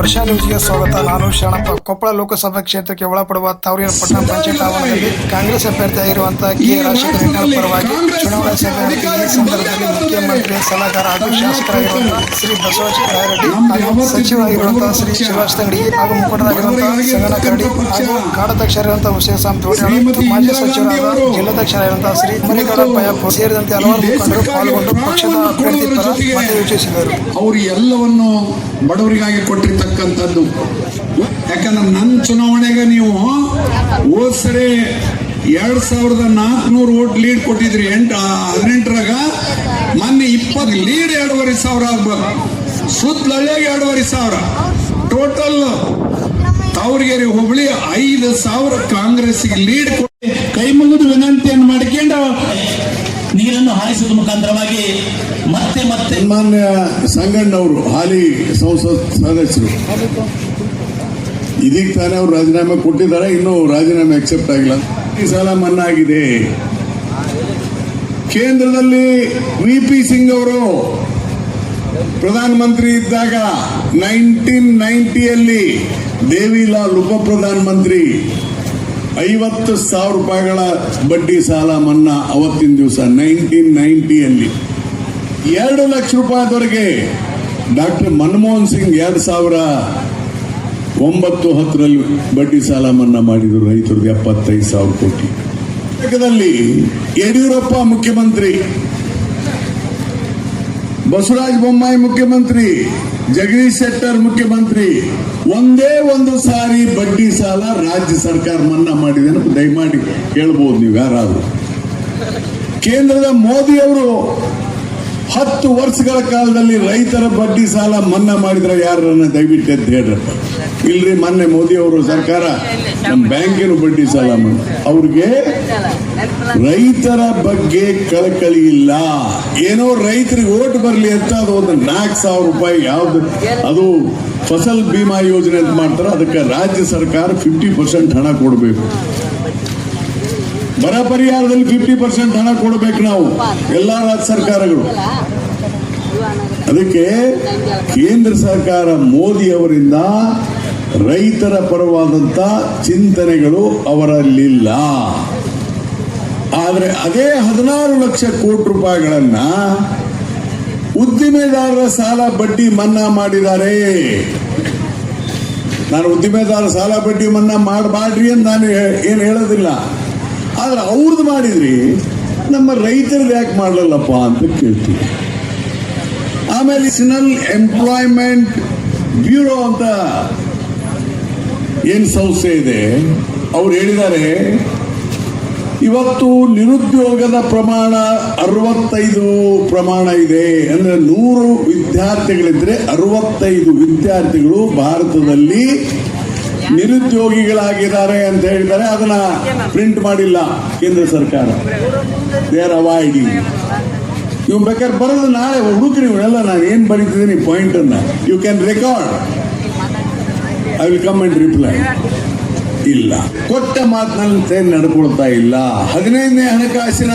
ವರ್ಷ ನ್ಯೂಸ್ಗೆ ಸ್ವಾಗತ. ನಾನು ಶರಣಪ್ಪ. ಕೊಪ್ಪಳ ಲೋಕಸಭಾ ಕ್ಷೇತ್ರಕ್ಕೆ ಒಳಪಡುವ ತಾವೂರಿನ ಪಟ್ಟಣ ಪಂಚಾಯತ್ ಆವರಣದಲ್ಲಿ ಕಾಂಗ್ರೆಸ್ ಅಭ್ಯರ್ಥಿಯಾಗಿರುವಂತಹ ಕೆ. ರಾಜಶೇಖರ ಪರವಾಗಿ ಚುನಾವಣಾ ಸಭೆ ಈ ಸಂದರ್ಭದಲ್ಲಿ ಮುಖ್ಯಮಂತ್ರಿ ಸಲಹೆಗಾರ ಹಾಗೂ ಶಾಸಕರಾಗಿರುವಂತಹ ಶ್ರೀ ಬಸವರಾಜ ಹಾಗೂ ಸಚಿವರಾಗಿರುವಂತಹ ಶ್ರೀ ಶಿವರಾಜ್ ತಂಗಡಿ ಹಾಗೂ ಮುಖಂಡರಾಗಿರುವಂತಹ ಸಂಗನ ಕರಡಿ ಹಾಗೂ ಕಾಡಾಧ್ಯಕ್ಷರಾಗಿರುವಂತಹ ಹುಸೇನ್ ಸಾಮ್ ಮತ್ತು ಮಾಜಿ ಸಚಿವರಾದ ಜಿಲ್ಲಾಧ್ಯಕ್ಷರಾಗಿರುವಂತಹ ಶ್ರೀ ಪಯ್ಯಪ್ಪ ಸೇರಿದಂತೆ ಹಲವಾರು ಮುಖಂಡರು ಪಾಲ್ಗೊಂಡು ಪಕ್ಷದ ಅಭ್ಯರ್ಥಿ ಪರ ಮತ ಯೋಚಿಸಿದರು. ಅವರು ಎಲ್ಲವನ್ನು ಬಡವರಿಗಾಗಿ ಕೊಟ್ಟಿರ್ತಕ್ಕಂಥದ್ದು. ಯಾಕಂದ್ರೆ ನನ್ನ ಚುನಾವಣೆಗೆ ನೀವು ಹೋದ್ ಸರಿ ಎರಡ್ ಸಾವಿರದ ನಾಲ್ಕುನೂರು ಓಟ್ ಲೀಡ್ ಕೊಟ್ಟಿದ್ರಿ. ಎಂಟು ಹದಿನೆಂಟರಾಗ ಮೊನ್ನೆ ಇಪ್ಪತ್ತು ಲೀಡ್ ಎರಡೂವರೆ ಸಾವಿರ ಆಗ್ಬಾರ್ದು ಸುತ್ತಲಳ್ಳಿಯಾಗಿ ಎರಡೂವರೆ ಸಾವಿರ. ಟೋಟಲ್ ತಾವರಿಗೆರೆ ಹುಬ್ಳಿ ಐದು ಸಾವಿರ ಕಾಂಗ್ರೆಸ್ಗೆ ಲೀಡ್ ಕೊಟ್ಟು ಕೈ ಮುಗಿದು ವಿನಂತಿಯನ್ನು ಮಾಡಿಕೊಂಡು ನೀರನ್ನು ಹಾಯಿಸುವ ಮುಖಾಂತರವಾಗಿ ಮತ್ತೆ ಮತ್ತೆ ಮಾನ್ಯ ಸಂಗಣ್ಣವರು, ಹಾಲಿ ಸಂಸತ್ ಸದಸ್ಯರು. ಇದೀಗ ತಾನೇ ಅವರು ರಾಜೀನಾಮೆ ಕೊಟ್ಟಿದ್ದಾರೆ, ಇನ್ನೂ ರಾಜೀನಾಮೆ ಅಕ್ಸೆಪ್ಟ್ ಆಗಿಲ್ಲ. ಈ ಸಾಲ ಮನ್ನಾ ಆಗಿದೆ ಕೇಂದ್ರದಲ್ಲಿ ವಿ ಪಿ ಸಿಂಗ್ ಅವರು ಪ್ರಧಾನಮಂತ್ರಿ ಇದ್ದಾಗ ನೈನ್ಟೀನ್ ನೈಂಟಿಯಲ್ಲಿ ದೇವಿಲಾಲ್ ಉಪ ಪ್ರಧಾನಮಂತ್ರಿ ಐವತ್ತು ಸಾವಿರ ರೂಪಾಯಿಗಳ ಬಡ್ಡಿ ಸಾಲ ಮನ್ನಾ ಅವತ್ತಿನ ದಿವಸ ನೈನ್ಟೀನ್ ನೈಂಟಿಯಲ್ಲಿ ಎರಡು ಲಕ್ಷ ರೂಪಾಯಿದವರೆಗೆ ಡಾಕ್ಟರ್ ಮನಮೋಹನ್ ಸಿಂಗ್ ಎರಡು ಸಾವಿರ ಒಂಬತ್ತು ಹತ್ತರಲ್ಲಿ ಬಡ್ಡಿ ಸಾಲ ಮನ್ನಾ ಮಾಡಿದರು ರೈತರಿಗೆ ಎಪ್ಪತ್ತೈದು ಸಾವಿರ ಕೋಟಿ. ಯಡಿಯೂರಪ್ಪ ಮುಖ್ಯಮಂತ್ರಿ ಬಸವರಾಜ ಬೊಮ್ಮಾಯಿ ಮುಖ್ಯಮಂತ್ರಿ, ಜಗದೀಶ್ ಶೆಟ್ಟರ್ ಮುಖ್ಯಮಂತ್ರಿ, ಒಂದೇ ಒಂದು ಸಾರಿ ಬಡ್ಡಿ ಸಾಲ ರಾಜ್ಯ ಸರ್ಕಾರ ಮನ್ನಾ ಮಾಡಿದೆ ಅಂತ ದಯಮಾಡಿ ಹೇಳ್ಬೋದು ನೀವು ಯಾರಾದರೂ. ಕೇಂದ್ರದ ಮೋದಿ ಅವರು ಹತ್ತು ವರ್ಷಗಳ ಕಾಲದಲ್ಲಿ ರೈತರ ಬಡ್ಡಿ ಸಾಲ ಮನ್ನಾ ಮಾಡಿದ್ರೆ ಯಾರನ್ನ ದಯವಿಟ್ಟು ಅಂತ ಹೇಳ್ರಪ್ಪ ಇಲ್ರಿ, ಮೊನ್ನೆ ಮೋದಿ ಅವರು ಸರ್ಕಾರ ನಮ್ಮ ಬ್ಯಾಂಕಿನ ಬಡ್ಡಿ ಸಾಲ ಮಾಡಿ. ಅವ್ರಿಗೆ ರೈತರ ಬಗ್ಗೆ ಕಳಕಳಿ ಇಲ್ಲ. ಏನೋ ರೈತರಿಗೆ ಓಟ್ ಬರಲಿ ಅಂತ ಅದು ಒಂದು ನಾಲ್ಕು ಸಾವಿರ ರೂಪಾಯಿ ಯಾವ್ದು, ಅದು ಫಸಲ್ ಬಿಮಾ ಯೋಜನೆ ಅಂತ ಮಾಡ್ತಾರೆ. ಅದಕ್ಕೆ ರಾಜ್ಯ ಸರ್ಕಾರ ಫಿಫ್ಟಿ ಪರ್ಸೆಂಟ್ ಹಣ ಕೊಡಬೇಕು. ಬರ ಪರಿಹಾರದಲ್ಲಿ ಫಿಫ್ಟಿ ಪರ್ಸೆಂಟ್ ಹಣ ಕೊಡಬೇಕು ನಾವು. ಎಲ್ಲ ರಾಜ್ಯ ಸರ್ಕಾರಗಳು. ಅದಕ್ಕೆ ಕೇಂದ್ರ ಸರ್ಕಾರ ಮೋದಿ ಅವರಿಂದ ರೈತರ ಪರವಾದಂತ ಚಿಂತನೆಗಳು ಅವರಲ್ಲಿಲ್ಲ. ಆದರೆ ಅದೇ ಹದಿನಾರು ಲಕ್ಷ ಕೋಟಿ ರೂಪಾಯಿಗಳನ್ನ ಉದ್ದಿಮೆದಾರರ ಸಾಲ ಬಡ್ಡಿ ಮನ್ನಾ ಮಾಡಿದ್ದಾರೆ. ನಾನು ಉದ್ದಿಮೆದಾರ ಸಾಲ ಬಡ್ಡಿ ಮನ್ನಾ ಮಾಡಬಾಡ್ರಿ ಅಂತ ನಾನು ಏನು ಹೇಳೋದಿಲ್ಲ. ಆದ್ರೆ ಅವ್ರದ್ದು ಮಾಡಿದ್ರಿ, ನಮ್ಮ ರೈತರದ್ದು ಯಾಕೆ ಮಾಡಲಲ್ಲಪ್ಪ ಅಂತ ಕೇಳ್ತೀವಿ. ಆಮೇಲೆ ಸಿನಲ್ ಎಂಪ್ಲಾಯ್ಮೆಂಟ್ ಬ್ಯೂರೋ ಅಂತ ಏನು ಸಂಸ್ಥೆ ಇದೆ, ಅವ್ರು ಹೇಳಿದ್ದಾರೆ, ಇವತ್ತು ನಿರುದ್ಯೋಗದ ಪ್ರಮಾಣ ಅರವತ್ತೈದು ಪ್ರಮಾಣ ಇದೆ. ಅಂದ್ರೆ ನೂರು ವಿದ್ಯಾರ್ಥಿಗಳಿದ್ರೆ ಅರವತ್ತೈದು ವಿದ್ಯಾರ್ಥಿಗಳು ಭಾರತದಲ್ಲಿ ನಿರುದ್ಯೋಗಿಗಳಾಗಿದ್ದಾರೆ ಅಂತ ಹೇಳಿದರೆ ಅದನ್ನ ಪ್ರಿಂಟ್ ಮಾಡಿಲ್ಲ ಕೇಂದ್ರ ಸರ್ಕಾರ. ದೇರ್ ಅವಾಯ್ಡಿ ನೀವು ಬೇಕಾದ್ರೆ ಬರೋದು ನಾಳೆ ಹುಡುಕ್ರಿ ಇವನ್ನೆಲ್ಲ ನಾನು ಏನು ಬರೀತಿದ್ದೀನಿ ಪಾಯಿಂಟ್ ಅನ್ನ. You can record I will come and reply ಇಲ್ಲ. ಕೊಟ್ಟ ಮಾತಿನಂತೆ ನಡ್ಕೊಳ್ತಾ ಇಲ್ಲ. ಹದಿನೈದನೇ ಹಣಕಾಸಿನ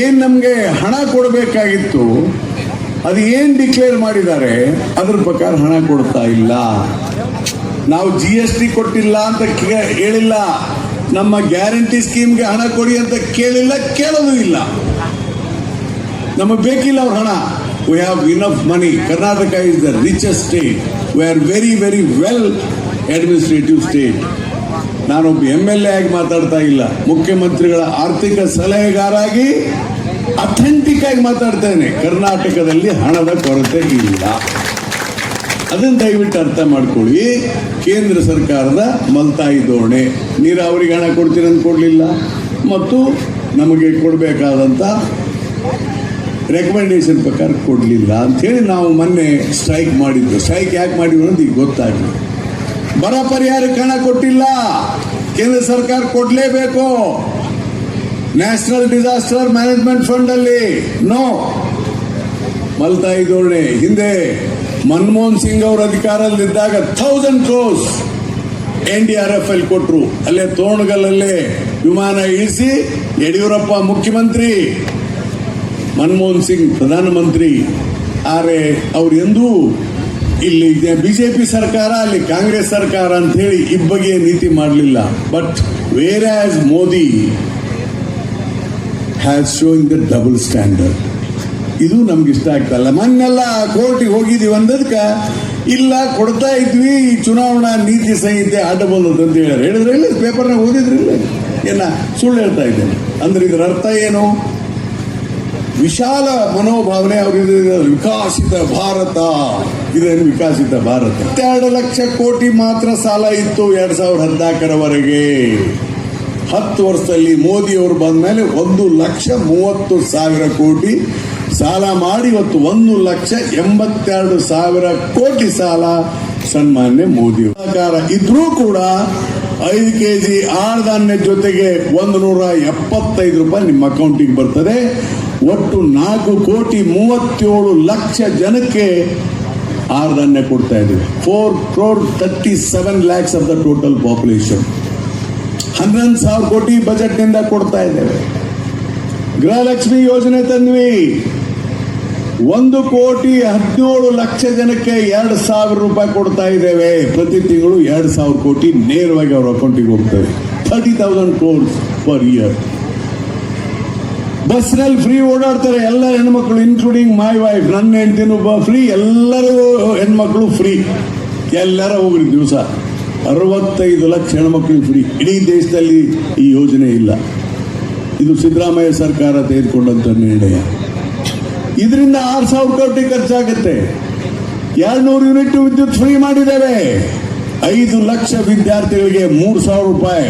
ಏನ್ ನಮ್ಗೆ ಹಣ ಕೊಡಬೇಕಾಗಿತ್ತು, ಅದು ಏನ್ ಡಿಕ್ಲೇರ್ ಮಾಡಿದ್ದಾರೆ, ಅದ್ರ ಪ್ರಕಾರ ಹಣ ಕೊಡ್ತಾ ಇಲ್ಲ. ನಾವು ಜಿ ಎಸ್ ಟಿ ಕೊಟ್ಟಿಲ್ಲ ಅಂತ ಹೇಳಿಲ್ಲ. ನಮ್ಮ ಗ್ಯಾರಂಟಿ ಸ್ಕೀಮ್ಗೆ ಹಣ ಕೊಡಿ ಅಂತ ಕೇಳಿಲ್ಲ, ಕೇಳೋದು ಇಲ್ಲ. ನಮಗೆ ಬೇಕಿಲ್ಲ ಅವ್ರ ಹಣ. We have enough money Karnataka is the richest state we are very very well administrative state ನಾನೊಬ್ಬ ಎಂ ಎಲ್ ಎ ಆಗಿ ಮಾತಾಡ್ತಾ ಇಲ್ಲ. ಮುಖ್ಯಮಂತ್ರಿಗಳ ಆರ್ಥಿಕ ಸಲಹೆಗಾರಾಗಿ ಅಥೆಂಟಿಕ್ ಆಗಿ ಮಾತಾಡ್ತೇನೆ. ಕರ್ನಾಟಕದಲ್ಲಿ ಹಣದ ಕೊರತೆ ಇಲ್ಲ. ಅದನ್ನು ದಯವಿಟ್ಟು ಅರ್ಥ ಮಾಡ್ಕೊಳ್ಳಿ. ಕೇಂದ್ರ ಸರ್ಕಾರದ ಮಲ್ತಾಯಿ ಧೋರಣೆ. ನೀರಾವರಿಗೆ ಹಣ ಕೊಡ್ತೀನಿ ಅಂತ ಕೊಡಲಿಲ್ಲ. ಮತ್ತು ನಮಗೆ ಕೊಡಬೇಕಾದಂಥ ರೆಕಮೆಂಡೇಶನ್ ಪ್ರಕಾರ ಕೊಡಲಿಲ್ಲ ಅಂಥೇಳಿ ನಾವು ಮೊನ್ನೆ ಸ್ಟ್ರೈಕ್ ಮಾಡಿದ್ದು ಸ್ಟ್ರೈಕ್ ಯಾಕೆ ಮಾಡಿದ್ವಿ ಅಂತ ಈಗ ಗೊತ್ತಾಗಲಿ. ಬರ ಪರಿಹಾರಕ್ಕೆ ಹಣ ಕೊಟ್ಟಿಲ್ಲ. ಕೇಂದ್ರ ಸರ್ಕಾರ ಕೊಡಲೇಬೇಕು. ನ್ಯಾಷನಲ್ ಡಿಸಾಸ್ಟರ್ ಮ್ಯಾನೇಜ್ಮೆಂಟ್ ಫಂಡ್ ಅಲ್ಲಿ. ನೋ ಮಲ್ತಾಯಿ ಧೋರಣೆ. ಹಿಂದೆ ಮನಮೋಹನ್ ಸಿಂಗ್ ಅವರು ಅಧಿಕಾರದಲ್ಲಿದ್ದಾಗ thousand crores N D R F ಅಲ್ಲಿ ಕೊಟ್ಟರು ಅಲ್ಲೇ ತೋರಣಗಲ್ಲಲ್ಲೇ ವಿಮಾನ ಇಳಿಸಿ ಯಡಿಯೂರಪ್ಪ ಮುಖ್ಯಮಂತ್ರಿ, ಮನಮೋಹನ್ ಸಿಂಗ್ ಪ್ರಧಾನಮಂತ್ರಿ ಆದರೆ ಅವ್ರು ಎಂದೂ ಇಲ್ಲಿ ಬಿಜೆಪಿ ಸರ್ಕಾರ ಅಲ್ಲಿ ಕಾಂಗ್ರೆಸ್ ಸರ್ಕಾರ ಅಂತ ಹೇಳಿ ಇಬ್ಬಗೆ ನೀತಿ ಮಾಡಲಿಲ್ಲ. But whereas Modi has showing the double standard ಇದು ನಮ್ಗೆ ಇಷ್ಟ ಆಗ್ತಲ್ಲ ಮೊನ್ನೆಲ್ಲ ಕೋರ್ಟಿಗೆ ಹೋಗಿದೀವಿ ಅಂದದ್ಕ ಇಲ್ಲ, ಕೊಡ್ತಾ ಇದ್ವಿ, ಈ ಚುನಾವಣಾ ನೀತಿ ಸಂಹಿತೆ ಅಡ್ಡ ಬಂದದ್ದು ಅಂತ ಹೇಳಿದ್ರೆ ಹೇಳಿದ್ರೆ ಇಲ್ಲ ಪೇಪರ್ನಾಗ ಓದಿದ್ರಿಲ್ಲ ಏನ, ಸುಳ್ಳು ಹೇಳ್ತಾ ಇದ್ದೇನೆ. ಅಂದ್ರೆ ಇದರ ಅರ್ಥ ಏನು? ವಿಶಾಲ ಮನೋಭಾವನೆ ಅವ್ರಿಗೆ ವಿಕಾಸಿತ ಭಾರತ. ಇದೇನು ವಿಕಾಸಿತ ಭಾರತ? ಎರಡು ಲಕ್ಷ ಕೋಟಿ ಮಾತ್ರ ಸಾಲ ಇತ್ತು ಎರಡ್ ಸಾವಿರದ ಹದಿನಾಲ್ಕರವರೆಗೆ. ಹತ್ತು ವರ್ಷದಲ್ಲಿ ಮೋದಿ ಅವರು ಬಂದ ಮೇಲೆ ಒಂದು ಲಕ್ಷ ಮೂವತ್ತು ಸಾವಿರ ಕೋಟಿ ಸಾಲ ಮಾಡಿ ಇವತ್ತು ಒಂದು ಲಕ್ಷ ಎಂಬತ್ತೆರಡು ಸಾವಿರ ಕೋಟಿ ಸಾಲ ಸನ್ಮಾನ್ಯ ಮೋದಿ ಸರ್ಕಾರ ಇದ್ರೂ ಕೂಡ ಐದು ಕೆ ಜಿ ಧಾನ್ಯದ ಜೊತೆಗೆ ಒಂದು ನೂರ ಎಪ್ಪತ್ತೈದು ರೂಪಾಯಿ ನಿಮ್ಮ ಅಕೌಂಟಿಗೆ ಬರ್ತದೆ. ಒಟ್ಟು ನಾಲ್ಕು ಕೋಟಿ ಮೂವತ್ತೇಳು ಲಕ್ಷ ಜನಕ್ಕೆ ಆರ್ಧಾನ್ಯ ಕೊಡ್ತಾ ಇದ್ದೀವಿ. Four crore thirty seven lakhs of the total population ಹನ್ನೊಂದು ಸಾವಿರ ಕೋಟಿ ಬಜೆಟ್ನಿಂದ ಕೊಡ್ತಾ ಇದ್ದೇವೆ. ಗೃಹಲಕ್ಷ್ಮಿ ಯೋಜನೆ ತಂದ್ವಿ. ಒಂದು ಕೋಟಿ ಹದಿನೇಳು ಲಕ್ಷ ಜನಕ್ಕೆ ಎರಡು ಸಾವಿರ ರೂಪಾಯಿ ಕೊಡ್ತಾ ಇದ್ದೇವೆ. ಪ್ರತಿ ತಿಂಗಳು ಎರಡು ಸಾವಿರ ಕೋಟಿ ನೇರವಾಗಿ ಅವ್ರ ಅಕೌಂಟಿಗೆ ಹೋಗ್ತವೆ. Thirty thousand crores per year ಬಸ್ನಲ್ಲಿ ಫ್ರೀ ಓಡಾಡ್ತಾರೆ ಎಲ್ಲ ಹೆಣ್ಮಕ್ಳು ಇನ್ಕ್ಲೂಡಿಂಗ್ ಮೈ ವೈಫ್ ನನ್ನ ಹೆಂಡತಿನೂ ಫ್ರೀ ಎಲ್ಲರೂ ಹೆಣ್ಮಕ್ಳು ಫ್ರೀ ಎಲ್ಲರ ಹೋಗ್ರಿ ದಿವಸ. ಅರವತ್ತೈದು ಲಕ್ಷ ಹೆಣ್ಮಕ್ಳು ಫ್ರೀ ಇಡೀ ದೇಶದಲ್ಲಿ ಈ ಯೋಜನೆ ಇಲ್ಲ. ಇದು ಸಿದ್ದರಾಮಯ್ಯ ಸರ್ಕಾರ ತೆಗೆದುಕೊಂಡಂತ ನಿರ್ಣಯ. ಇದರಿಂದ ಆರು ಸಾವಿರ ಕೋಟಿ ಖರ್ಚಾಗುತ್ತೆ. ಎರಡ್ನೂರು ಯೂನಿಟ್ ವಿದ್ಯುತ್ ಫ್ರೀ ಮಾಡಿದ್ದೇವೆ. ಐದು ಲಕ್ಷ ವಿದ್ಯಾರ್ಥಿಗಳಿಗೆ ಮೂರು ಸಾವಿರ ರೂಪಾಯಿ.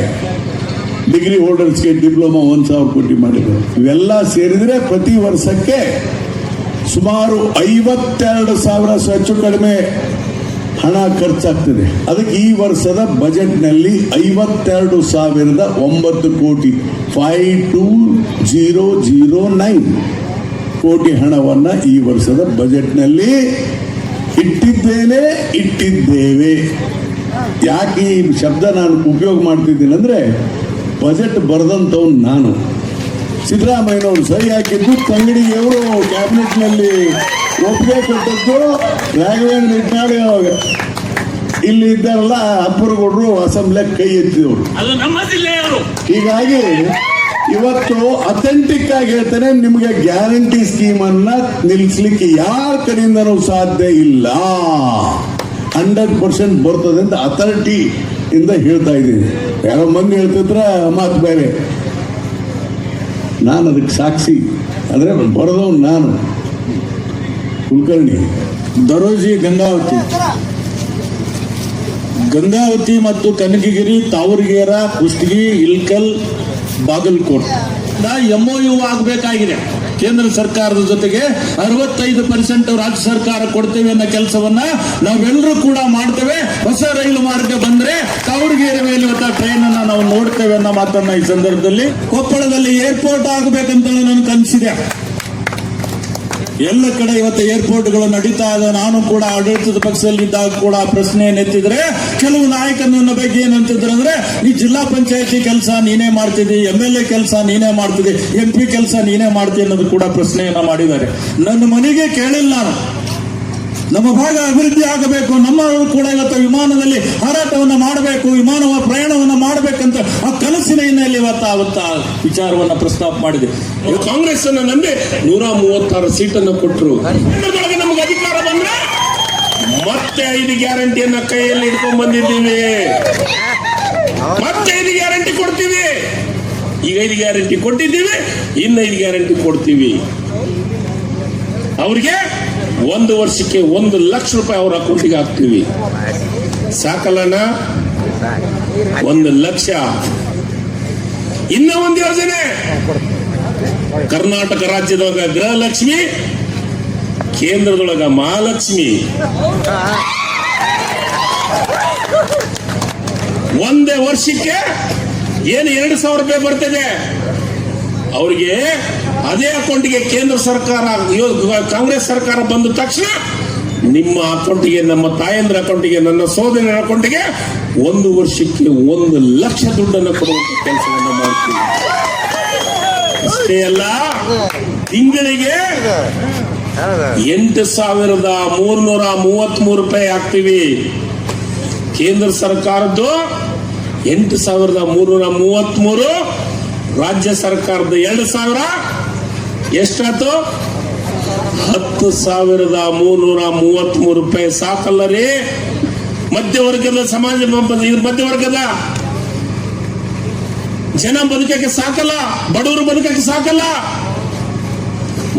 ಡಿಗ್ರಿ ಹೋಲ್ಡರ್ಸ್ಗೆ ಡಿಪ್ಲೊಮಾ ಒಂದು ಸಾವಿರ ಕೋಟಿ ಮಾಡಿದ್ದೇವೆ ಇವೆಲ್ಲ ಸೇರಿದರೆ ಪ್ರತಿ ವರ್ಷಕ್ಕೆ ಸುಮಾರು ಐವತ್ತೆರಡು ಸಾವಿರ ಹೆಚ್ಚು ಕಡಿಮೆ ಹಣ ಖರ್ಚಾಗ್ತದೆ. ಅದಕ್ಕೆ ಈ ವರ್ಷದ ಬಜೆಟ್ನಲ್ಲಿ ಐವತ್ತೆರಡು ಸಾವಿರದ ಒಂಬತ್ತು ಕೋಟಿ. Five two zero zero nine. ಕೋಟಿ ಹಣವನ್ನ ಈ ವರ್ಷದ ಬಜೆಟ್ನಲ್ಲಿ ಇಟ್ಟಿದ್ದೇನೆ ಇಟ್ಟಿದ್ದೇವೆ. ಯಾಕೆ ಈ ಶಬ್ದ ನಾನು ಉಪಯೋಗ ಮಾಡ್ತಿದ್ದೀನಿ ಅಂದ್ರೆ ಬಜೆಟ್ ಬರೆದಂಥವ್ನು ನಾನು. ಸಿದ್ದರಾಮಯ್ಯನವರು ಸರಿ ಹಾಕಿದ್ದು ತಂಗಡಿಯವರು ಕ್ಯಾಬಿನೆಟ್ನಲ್ಲಿ ಒಪ್ಪಿಗೆ ಕೊಟ್ಟದ್ದು ರಾಘವೇಂದ್ರ ಇಟ್ನಾಡಿ ಅವಾಗ. ಇಲ್ಲಿ ಇದ್ದಾರಲ್ಲ ಅಪ್ಪರಗೌಡರು ಅಸೆಂಬ್ಲಿ ಕೈ ಎತ್ತಿದವರು. ಹೀಗಾಗಿ ಇವತ್ತು ಅಥೆಂಟಿಕ್ ಆಗಿ ಹೇಳ್ತೇನೆ, ನಿಮಗೆ ಗ್ಯಾರಂಟಿ ಸ್ಕೀಮ್ ಅನ್ನ ನಿಲ್ಲಿಸ್ಲಿಕ್ಕೆ ಯಾರ ಕಡೆಯಿಂದನೂ ಸಾಧ್ಯ ಇಲ್ಲ. ಹಂಡ್ರೆಡ್ ಪರ್ಸೆಂಟ್ ಬರ್ತದೆ ಅಂತ ಅಥಾರಿಟಿ ಇಂದ ಹೇಳ್ತಾ ಇದ್ದೀನಿ. ಯಾರೋ ಮಂದಿ ಹೇಳ್ತಿದ್ರ ಮಾತು ಬೇರೆ. ನಾನು ಅದಕ್ಕೆ ಸಾಕ್ಷಿ. ಅಂದ್ರೆ ಬರೆದವನು ನಾನು. ಕುಲಕರ್ಣಿ. ದರೋಜಿ ಗಂಗಾವತಿ. ಗಂಗಾವತಿ ಮತ್ತು ಕನಕಗಿರಿ, ತಾವರಗೇರ ಕುಷ್ಟಗಿ ಇಲ್ಕಲ್ ಬಾಗಲಕೋಟ್. ಎಂಒಯು ಆಗಬೇಕಾಗಿದೆ. ಕೇಂದ್ರ ಸರ್ಕಾರದ ಜೊತೆಗೆ ಅರವತ್ತೈದು ಪರ್ಸೆಂಟ್ ರಾಜ್ಯ ಸರ್ಕಾರ ಕೊಡ್ತೇವೆ ಅನ್ನೋ ಕೆಲಸವನ್ನ ನಾವೆಲ್ಲರೂ ಕೂಡ ಮಾಡ್ತೇವೆ. ಹೊಸ ರೈಲು ಮಾರ್ಗ ಬಂದ್ರೆ ತಾವರಗೇರಿ ಮೇಲೆ ಇವತ್ತ ಟ್ರೈನ್ ಅನ್ನ ನಾವು ನೋಡ್ತೇವೆ ಅನ್ನೋ ಮಾತನ್ನ ಈ ಸಂದರ್ಭದಲ್ಲಿ. ಕೊಪ್ಪಳದಲ್ಲಿ ಏರ್ಪೋರ್ಟ್ ಆಗಬೇಕಂತ ನನ್ನ ಕನಸಿದೆ ಎಲ್ಲ ಕಡೆ ಇವತ್ತು ಏರ್ಪೋರ್ಟ್ಗಳು ನಡೀತಾ ಇದೆ. ನಾನು ಕೂಡ ಆಡಳಿತದ ಪಕ್ಷದಲ್ಲಿದ್ದಾಗ ಕೂಡ ಪ್ರಶ್ನೆ ಕೆಲವು ನಾಯಕನ ಬಗ್ಗೆ ಏನಂತಿದ್ರು ಅಂದ್ರೆ ಈ ಜಿಲ್ಲಾ ಪಂಚಾಯತಿ ಕೆಲಸ ನೀನೇ ಮಾಡ್ತಿದ್ದಿ ಎಂ ಎಲ್ ಎ ಕೆಲಸ ನೀನೇ ಮಾಡ್ತಿದ್ದಿ, ಎಂ ಪಿ ಕೆಲಸ ನೀನೇ ಮಾಡ್ತಿ ಅನ್ನೋದು ಕೂಡ ಪ್ರಶ್ನೆಯನ್ನ ಮಾಡಿದ್ದಾರೆ. ನನ್ನ ಮನೆಗೆ ಕೇಳಿಲ್ಲ ನಾನು. ನಮ್ಮ ಭಾಗ ಅಭಿವೃದ್ಧಿ ಆಗಬೇಕು, ನಮ್ಮ ಕೂಡ ಇವತ್ತು ವಿಮಾನದಲ್ಲಿ ಹಾರಾಟವನ್ನು ಮಾಡಬೇಕು, ವಿಮಾನವ ಪ್ರಯಾಣವನ್ನ ಮಾಡಬೇಕಂತ ಆ ಕನಸಿನ ಹಿನ್ನೆಲೆ ಇವತ್ತು ಅವತ್ತ ವಿಚಾರವನ್ನ ಪ್ರಸ್ತಾಪ ಮಾಡಿದೆ. ಕಾಂಗ್ರೆಸ್ ಅನ್ನ ನಂಬಿ ನೂರ ಮೂವತ್ತಾರು ಸೀಟನ್ನು ಕೊಟ್ಟರು ನಮ್ಗೆ ಅಧಿಕಾರ ಬಂದ್ರೆ ಮತ್ತೆ ಐದು ಗ್ಯಾರಂಟಿಯನ್ನ ಕೈಯಲ್ಲಿ ಇಟ್ಕೊಂಡ್ ಬಂದಿದ್ದೀವಿ. ಮತ್ತೆ ಐದು ಗ್ಯಾರಂಟಿ ಕೊಡ್ತೀವಿ. ಈಗ ಐದು ಗ್ಯಾರಂಟಿ ಕೊಟ್ಟಿದ್ದೀವಿ ಇನ್ನೈದು ಗ್ಯಾರಂಟಿ ಕೊಡ್ತೀವಿ. ಅವ್ರಿಗೆ ಒಂದು ವರ್ಷಕ್ಕೆ ಒಂದು ಲಕ್ಷ ರೂಪಾಯಿ ಅವ್ರ ಅಕೌಂಟಿಗೆ ಹಾಕ್ತೀವಿ. ಸಾಕಲ್ಲಣ್ಣ? ಒಂದು ಲಕ್ಷ. ಇನ್ನ ಒಂದು ಯೋಜನೆ. ಕರ್ನಾಟಕ ರಾಜ್ಯದೊಳಗ ಗೃಹಲಕ್ಷ್ಮಿ, ಕೇಂದ್ರದೊಳಗ ಮಹಾಲಕ್ಷ್ಮಿ. ಒಂದೇ ವರ್ಷಕ್ಕೆ ಏನು ಎರಡು ಸಾವಿರ ರೂಪಾಯಿ ಬರ್ತದೆ? ಅವ್ರಿಗೆ ಅದೇ ಅಕೌಂಟಿಗೆ ಕೇಂದ್ರ ಸರ್ಕಾರ ಕಾಂಗ್ರೆಸ್ ಸರ್ಕಾರ ಬಂದ ತಕ್ಷಣ ನಿಮ್ಮ ಅಕೌಂಟಿಗೆ, ನಮ್ಮ ತಾಯಂದ್ರ ಅಕೌಂಟಿಗೆ, ನನ್ನ ಸೋದರನ ಅಕೌಂಟಿಗೆ ಒಂದು ವರ್ಷಕ್ಕೆ ಒಂದು ಲಕ್ಷ ದುಡ್ಡನ್ನು ಕೊಡುವಂತ ಕೆಲಸವನ್ನು ಮಾಡ್ತೀವಿ. ಅಷ್ಟೇ ಅಲ್ಲ, ತಿಂಗಳಿಗೆ ಎಂಟು ಸಾವಿರದ ಮೂರ್ನೂರ ಮೂವತ್ತ್ ಮೂರು ರೂಪಾಯಿ ಹಾಕ್ತೀವಿ. ಕೇಂದ್ರ ಸರ್ಕಾರದ್ದು ಎಂಟು ಸಾವಿರದ ಮೂರ್ನೂರ ಮೂವತ್ತ್ ಮೂರು ರಾಜ್ಯ ಸರ್ಕಾರದ ಎರಡು ಸಾವಿರ, ಎಷ್ಟಾಯ್ತು? ಹತ್ತು ಸಾವಿರದ ಮೂರ್ನೂರ ಮೂವತ್ತ್ ಮೂರು ರೂಪಾಯಿ. ಸಾಕಲ್ಲ ರೀ. ಮಧ್ಯವರ್ಗದ ಸಮಾಜ ಮಧ್ಯವರ್ಗದ. ಜನ ಬದುಕಕ್ಕೆ ಸಾಕಲ್ಲ. ಬಡವರು ಬದುಕಕ್ಕೆ ಸಾಕಲ್ಲ.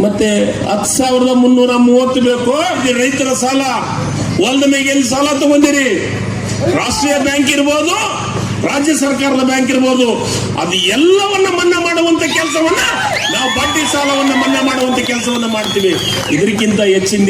ಮತ್ತೆ ಹತ್ತು ಸಾವಿರದ ಮುನ್ನೂರ ಮೂವತ್ತು ಬೇಕು. ರೈತರ ಸಾಲ. ಹೊಲದ ಮೇಲೆ ಸಾಲ ತಗೊಂಡಿರಿ? ರಾಷ್ಟ್ರೀಯ ಬ್ಯಾಂಕ್ ಇರ್ಬೋದು. ರಾಜ್ಯ ಸರ್ಕಾರದ ಬ್ಯಾಂಕ್ ಇರ್ಬೋದು, ಅದು ಎಲ್ಲವನ್ನ ಮನ್ನಾ ಮಾಡುವಂತ ಕೆಲಸವನ್ನ ನಾವು ಬಡ್ಡಿ ಸಾಲವನ್ನ ಮನ್ನಾ ಮಾಡುವಂತ ಕೆಲಸವನ್ನ ಮಾಡ್ತೀವಿ. ಇದಕ್ಕಿಂತ ಹೆಚ್ಚಿಂದ